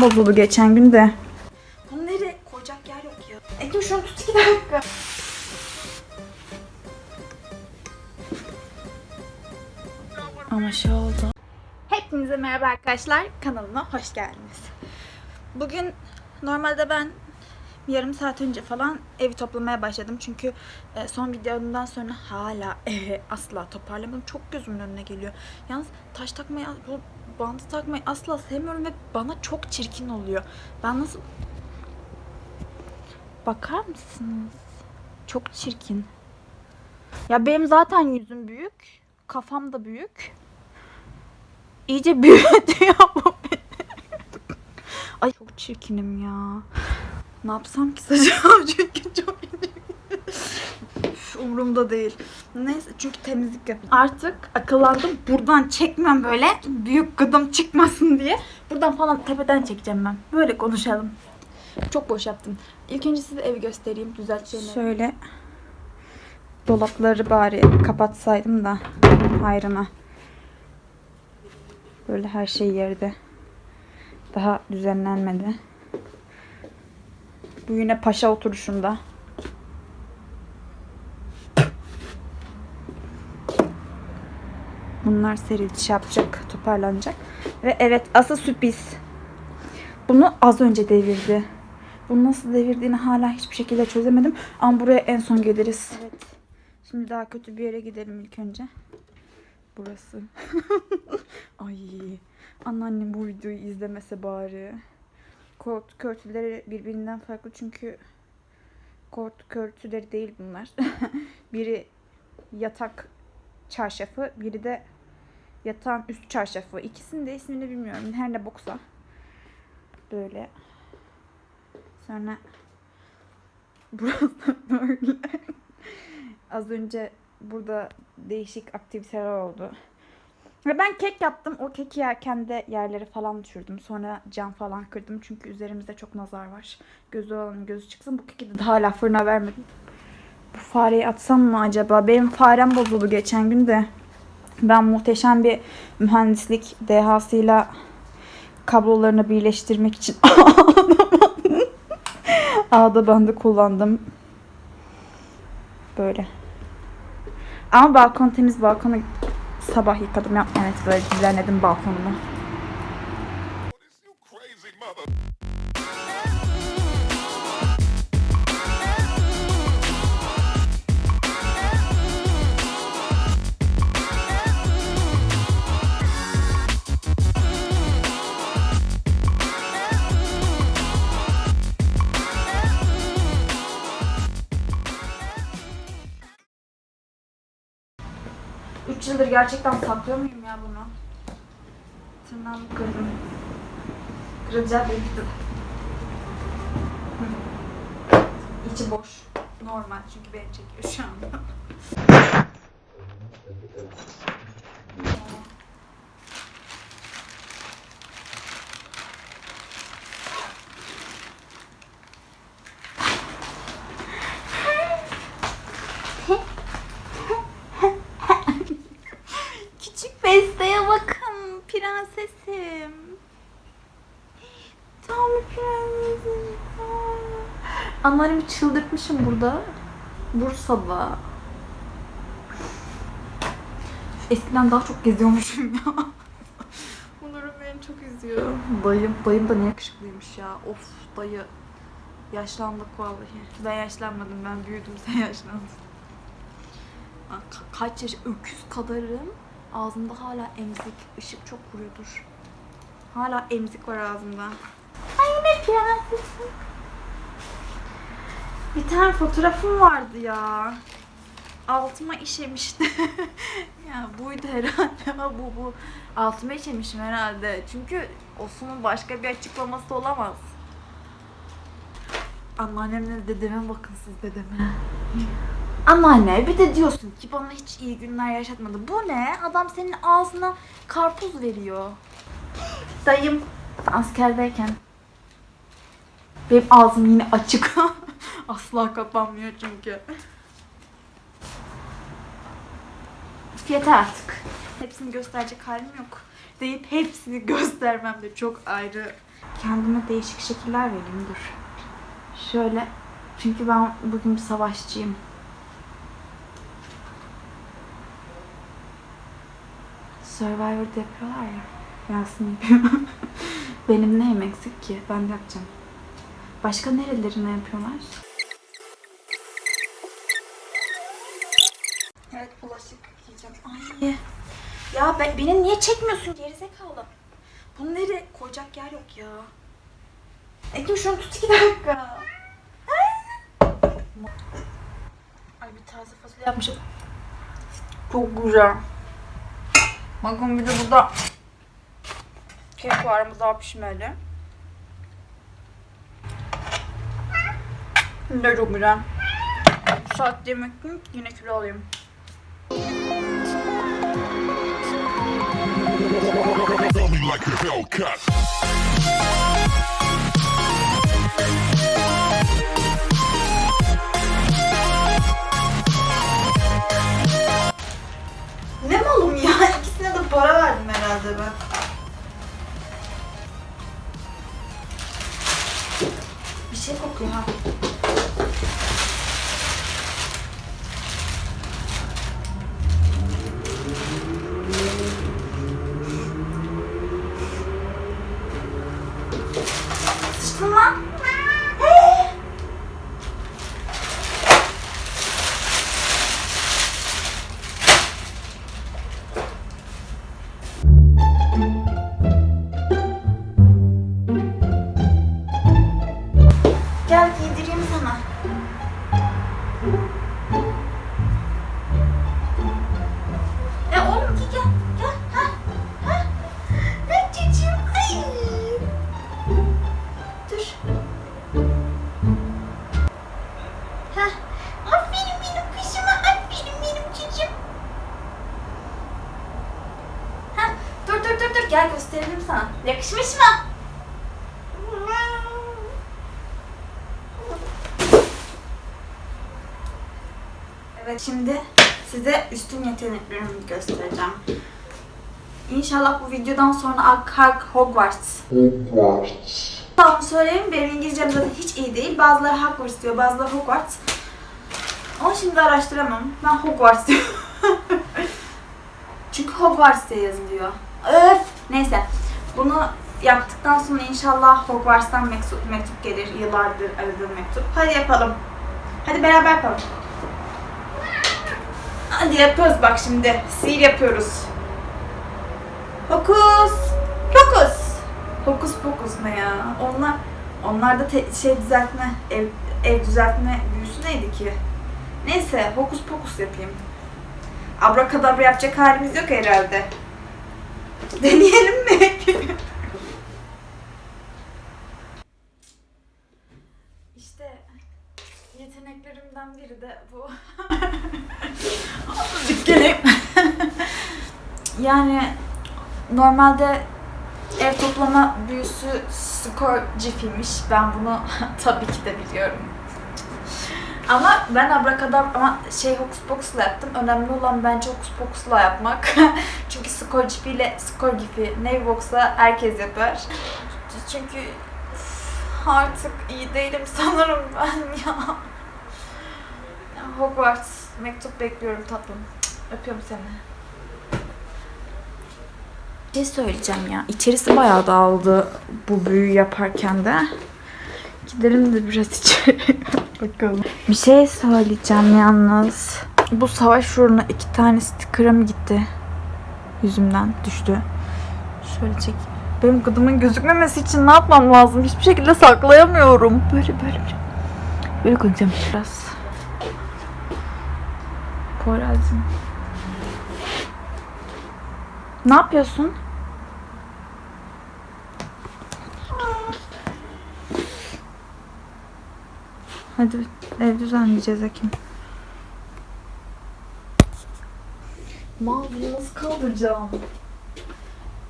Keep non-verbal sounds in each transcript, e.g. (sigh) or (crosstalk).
bozuldu geçen gün de. Bunu nereye koyacak yer yok ya. Ekim şunu tut iki dakika. Ama şey oldu. Hepinize merhaba arkadaşlar. Kanalıma hoş geldiniz. Bugün normalde ben yarım saat önce falan evi toplamaya başladım. Çünkü e, son videomdan sonra hala (laughs) evi asla toparlamadım. Çok gözümün önüne geliyor. Yalnız taş takmayı, bu bandı takmayı asla sevmiyorum ve bana çok çirkin oluyor. Ben nasıl Bakar mısınız? Çok çirkin. Ya benim zaten yüzüm büyük. Kafam da büyük. İyice (laughs) büyütüyor bu. Ay çok çirkinim ya. Ne yapsam ki saçım (laughs) çünkü çok Umurumda değil. Neyse çünkü temizlik yapıyorum. Artık akıllandım. Buradan çekmem böyle. Büyük gıdım çıkmasın diye. Buradan falan tepeden çekeceğim ben. Böyle konuşalım. Çok boş yaptım. İlk önce size evi göstereyim. Düzelteceğim. Şöyle dolapları bari kapatsaydım da hayrına. Böyle her şey yerde. Daha düzenlenmedi. Bu yine paşa oturuşunda. Bunlar seriliş yapacak, toparlanacak. Ve evet asıl sürpriz. Bunu az önce devirdi. Bunu nasıl devirdiğini hala hiçbir şekilde çözemedim. Ama buraya en son geliriz. Evet. Şimdi daha kötü bir yere gidelim ilk önce. Burası. (laughs) Ay. Anneannem bu videoyu izlemese bari. Koltuk örtüleri birbirinden farklı çünkü koltuk örtüleri değil bunlar. (laughs) biri yatak çarşafı, biri de yatağın üst çarşafı. İkisinin de ismini bilmiyorum. Her ne boksa. Böyle. Sonra burası böyle. Az önce burada değişik aktiviteler oldu. Ve ben kek yaptım. O keki yerken de yerlere falan düşürdüm. Sonra cam falan kırdım. Çünkü üzerimizde çok nazar var. Gözü olanın gözü çıksın. Bu keki de hala fırına vermedim. Bu fareyi atsam mı acaba? Benim farem bozuldu geçen gün de. Ben muhteşem bir mühendislik dehasıyla kablolarını birleştirmek için (laughs) ağda bandı kullandım. Böyle. Ama balkon temiz. Balkonu sabah yıkadım. Yap- Evet böyle düzenledim balkonumu. Gerçekten saklıyor muyum ya bunu? Tırnağımı kırdım. Kırılacak bir Hı. İçi boş. Normal çünkü beni çekiyor şu anda. Küçük besteye bakın prensesim. Tam bir prensesim. Anneannemi çıldırtmışım burada. Bursa'da. Eskiden daha çok geziyormuşum ya. Bunları beni çok üzüyor. Dayım, dayım da ne yakışıklıymış ya. Of dayı. Yaşlandık vallahi. Ben yaşlanmadım, ben büyüdüm, (laughs) sen yaşlandın. Ka- kaç yaş öküz kadarım. Ağzımda hala emzik. Işık çok vuruyordur. Hala emzik var ağzımda. Ay ne prensesim. Bir tane fotoğrafım vardı ya. Altıma işemişti. (laughs) ya buydu herhalde. Ha, (laughs) bu bu. Altıma işemişim herhalde. Çünkü Osman'ın başka bir açıklaması olamaz. Anneannemle dedeme bakın siz dedeme. Anneanne bir de diyorsun ki bana hiç iyi günler yaşatmadı. Bu ne? Adam senin ağzına karpuz veriyor. Dayım askerdeyken benim ağzım yine açık. (laughs) Asla kapanmıyor çünkü. Yeter artık. Hepsini gösterecek halim yok. Deyip hepsini (laughs) göstermem de çok ayrı Kendime değişik şekiller vereyim dur. Şöyle. Çünkü ben bugün bir savaşçıyım. Survivor'da yapıyorlar ya. Yasin yapıyor. (laughs) Benim neyim eksik ki? Ben de yapacağım. Başka nerelerine yapıyorlar? Evet bulaşık Ay. Ya ben, beni niye çekmiyorsun gerizekalı? Bunu nereye koyacak yer yok ya. Ekim şunu tut iki dakika. Ay bir taze fasulye yapmışım. Çok güzel. Bakın bir de burada kek var mı daha pişmeli. Ne çok güzel. Bu saatte yemek yine kilo alayım. Felt me like a Hellcat. Gösterelim sana. Yakışmış mı? Evet şimdi size üstün yeteneklerimi göstereceğim. İnşallah bu videodan sonra Akark Hogwarts. Hogwarts. Tamam söyleyeyim benim İngilizcem zaten hiç iyi değil. Bazıları Hogwarts diyor, bazıları Hogwarts. Ama şimdi araştıramam. Ben Hogwarts diyorum. (laughs) Çünkü Hogwarts diye yazılıyor. Öf! Neyse. Bunu yaptıktan sonra inşallah Hogwarts'tan mektup, mektup gelir. Yıllardır aradığım mektup. Hadi yapalım. Hadi beraber yapalım. Hadi yapıyoruz bak şimdi. Sihir yapıyoruz. Hokus pokus. Hokus pokus ne ya? Onlar onlarda te- şey düzeltme, ev, ev düzeltme büyüsü neydi ki? Neyse hokus pokus yapayım. Abrakadabra yapacak halimiz yok herhalde. (laughs) Deneyelim mi? işte yeteneklerimden biri de bu. Dükkanı. yani normalde ev toplama büyüsü skor cifiymiş. Ben bunu (laughs) tabii ki de biliyorum. Ama ben abrakadabra ama şey hokus pokusla yaptım. Önemli olan bence hokus pokusla yapmak. (laughs) Çünkü skor cifiyle skor gifi Navibox'la herkes yapar. Çünkü artık iyi değilim sanırım ben ya. Ya Hogwarts mektup bekliyorum tatlım. Öpüyorum seni. Bir şey söyleyeceğim ya. İçerisi bayağı dağıldı bu büyü yaparken de. Gidelim de biraz içeri (laughs) bakalım. Bir şey söyleyeceğim yalnız. Bu savaş uğruna iki tane sticker'ım gitti. Yüzümden düştü. Şöyle çek. Benim gıdımın gözükmemesi için ne yapmam lazım? Hiçbir şekilde saklayamıyorum. Böyle böyle böyle. Koyacağım biraz. Poyraz'cığım. Ne yapıyorsun? Hadi ev düzenleyeceğiz Ekim. Mal nasıl kaldıracağım?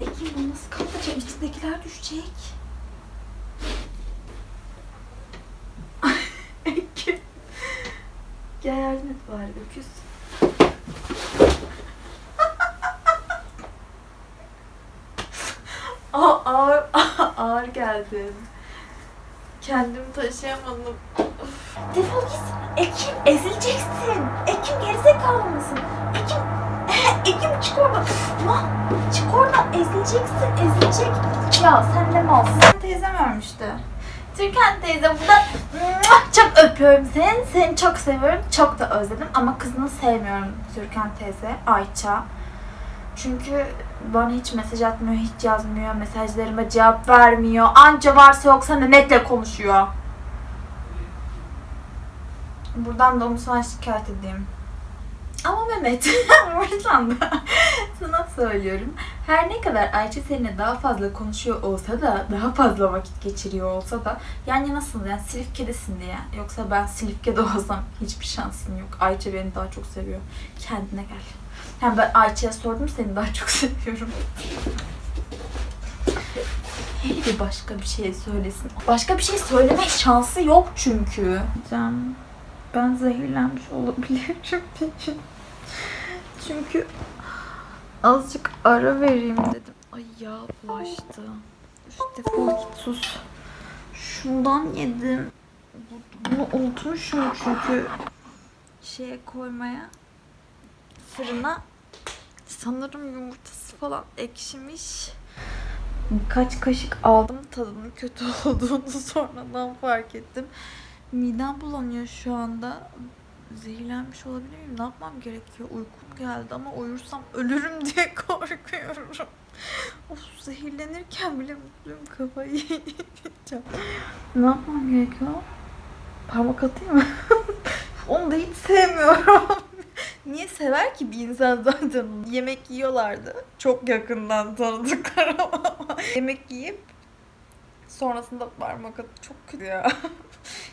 Ekim bunu nasıl kaldıracağım? İçindekiler düşecek. (laughs) Ekim. Gel yardım et bari öküz. (laughs) Ağır, (laughs) ağır geldi. geldin. Kendimi taşıyamadım. Defol git. Ekim ezileceksin. Ekim gerizekalı mısın? Ekim (laughs) Ekim çık oradan. Ma, çık oradan ezileceksin ezilecek. Ya sen de malsın. Teyzem ölmüştü. Türkan teyze burada çok öpüyorum seni. Seni çok seviyorum. Çok da özledim ama kızını sevmiyorum Türkan teyze. Ayça. Çünkü bana hiç mesaj atmıyor, hiç yazmıyor, mesajlarıma cevap vermiyor. Anca varsa yoksa Mehmet'le konuşuyor. Buradan da onu sana şikayet edeyim. Ama Mehmet, (laughs) buradan da sana söylüyorum. Her ne kadar Ayça seninle daha fazla konuşuyor olsa da, daha fazla vakit geçiriyor olsa da yan yanasınız yani Silifke'desin diye. Yoksa ben Silifke'de (laughs) olsam hiçbir şansın yok. Ayça beni daha çok seviyor. Kendine gel. Hem ben Ayça'ya sordum seni daha çok (laughs) seviyorum. Hele başka bir şey söylesin. Başka bir şey söyleme şansı yok çünkü. Can, ben zehirlenmiş olabilirim (laughs) peki. Çünkü azıcık ara vereyim dedim. Ay yağ bulaştı. Defol git sus. Şundan yedim. Bu- Bunu unutmuşum çünkü şeye koymaya fırına sanırım yumurtası falan ekşimiş. Birkaç kaşık aldım tadının kötü (laughs) olduğunu sonradan fark ettim. Midem bulanıyor şu anda. Zehirlenmiş olabilir miyim? Ne yapmam gerekiyor? Uykum geldi ama uyursam ölürüm (laughs) diye korkuyorum. Of zehirlenirken bile mutluyum kafayı. (laughs) Ne yapmam gerekiyor? Parmak atayım mı? (laughs) Onu da hiç sevmiyorum. Niye sever ki bir insan zaten? Yemek yiyorlardı. Çok yakından tanıdıklar ama yemek yiyip sonrasında parmak atıp çok kötü ya.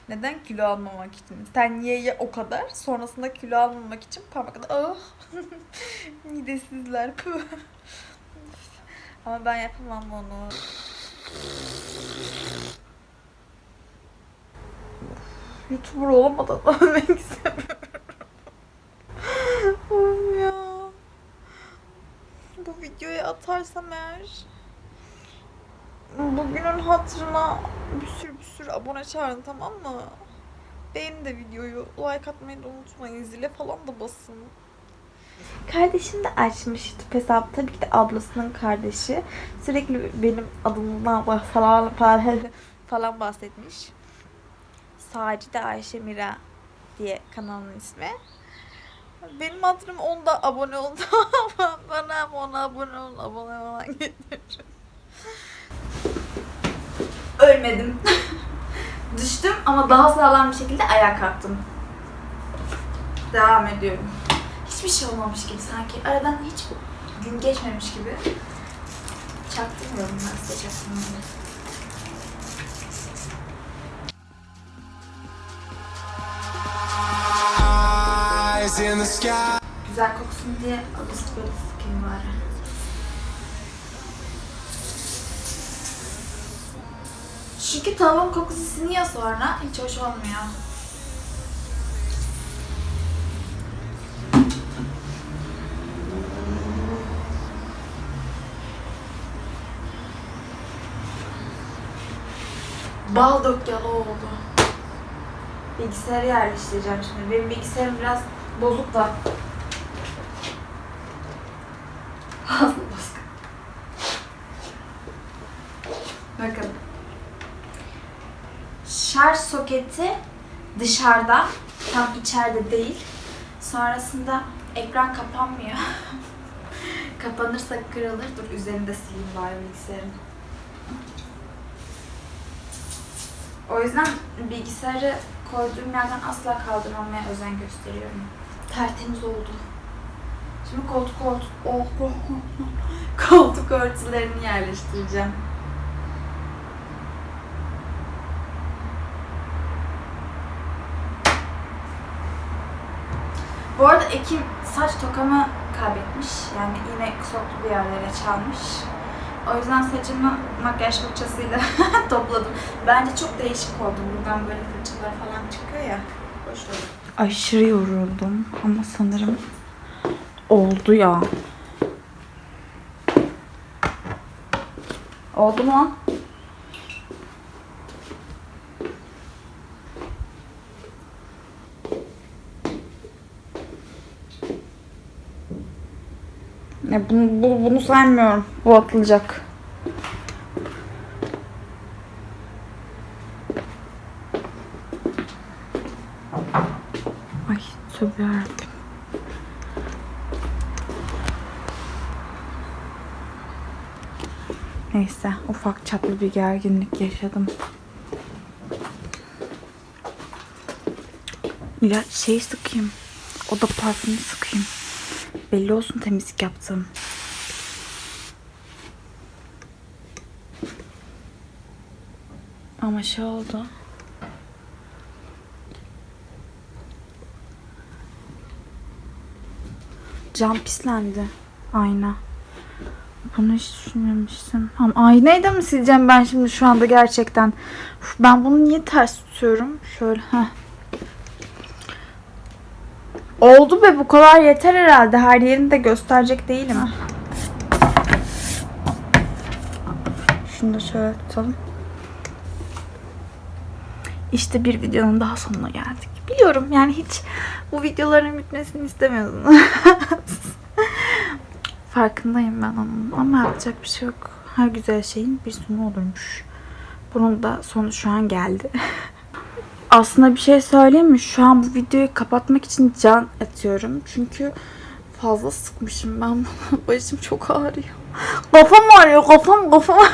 Neden kilo almamak için? Sen ye ye o kadar. Sonrasında kilo almamak için parmak atıp ah (laughs) midesizler. Ama ben yapamam onu. YouTuber olamadan (laughs) ölmek istemiyorum. Ya. Bu videoyu atarsam eğer bugünün hatırına bir sürü bir sürü abone çağırın tamam mı? Beğenin de videoyu. Like atmayı da unutmayın. Zile falan da basın. Kardeşim de açmış YouTube hesabı. Tabii ki de ablasının kardeşi. Sürekli benim adımdan falan (laughs) falan, bahsetmiş. Sacide Ayşe Mira diye kanalın ismi. Benim hatırım onda abone oldu (laughs) ama bana ona abone ol, abone olan (laughs) getirir. Ölmedim. (laughs) Düştüm ama daha sağlam bir şekilde ayağa kalktım. Devam ediyorum. Hiçbir şey olmamış gibi sanki. Aradan hiç gün geçmemiş gibi. Çaktırmıyorum ben size çaktırmıyorum. Güzel koksun diye alısı böyle sıkayım bari. Çünkü tavuğun kokusu siniyor sonra hiç hoş olmuyor. Bal dök oldu. Bilgisayarı yerleştireceğim şimdi. Benim bilgisayarım biraz bozuk da. Fazla bozuk. Bakın. Şarj soketi dışarıda. Tam içeride değil. Sonrasında ekran kapanmıyor. (laughs) Kapanırsa kırılır. Dur üzerinde sileyim bari bilgisayarın. O yüzden bilgisayarı koyduğum yerden asla kaldırmamaya özen gösteriyorum. Tertemiz oldu. Şimdi koltuk koltuk oh, oh, oh. (laughs) koltuk örtülerini yerleştireceğim. Bu arada Ekim saç tokamı kaybetmiş. Yani yine soktu bir yerlere çalmış. O yüzden saçımı makyaj fırçasıyla (laughs) topladım. Bence çok değişik oldu. Buradan böyle fırçalar falan çıkıyor ya. Hoş oldu. Aşırı yoruldum ama sanırım oldu ya. Oldu mu? Ya bunu, bu- bunu saymıyorum. Bu atılacak. Ay tövbe yarabbim. Neyse ufak çaplı bir gerginlik yaşadım. Ya şey sıkayım. O da parfümü sıkayım. Belli olsun temizlik yaptım. Ama şey oldu. Cam pislendi. Ayna. Bunu hiç düşünmemiştim. Ama aynayı da mı sileceğim ben şimdi şu anda gerçekten? Uf, ben bunu niye ters tutuyorum? Şöyle. Heh. Oldu be bu kadar yeter herhalde. Her yerini de gösterecek değilim. Şunu da şöyle tutalım. İşte bir videonun daha sonuna geldik. Biliyorum yani hiç bu videoların bitmesini istemiyordum. (laughs) Farkındayım ben onun ama yapacak bir şey yok. Her güzel şeyin bir sonu olurmuş. Bunun da sonu şu an geldi. (laughs) Aslında bir şey söyleyeyim mi? Şu an bu videoyu kapatmak için can atıyorum. Çünkü fazla sıkmışım ben bunu. (laughs) Başım çok ağrıyor. Kafam ağrıyor. Kafam kafam. (laughs)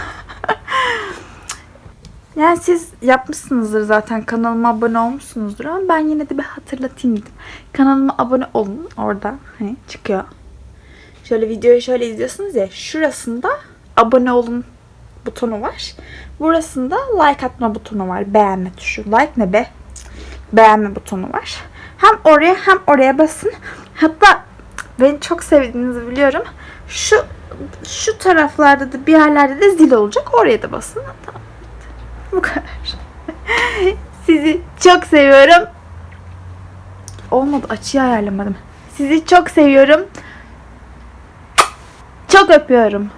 yani siz yapmışsınızdır zaten. Kanalıma abone olmuşsunuzdur ama ben yine de bir hatırlatayım dedim. Kanalıma abone olun. Orada hani çıkıyor. Şöyle videoyu şöyle izliyorsunuz ya. Şurasında abone olun butonu var. Burasında like atma butonu var. Beğenme tuşu. Like ne be? Beğenme butonu var. Hem oraya hem oraya basın. Hatta beni çok sevdiğinizi biliyorum. Şu şu taraflarda da bir yerlerde de zil olacak. Oraya da basın. Tamam. Bu kadar. (laughs) Sizi çok seviyorum. Olmadı. Açıyı ayarlamadım. Sizi çok seviyorum. Çok öpüyorum.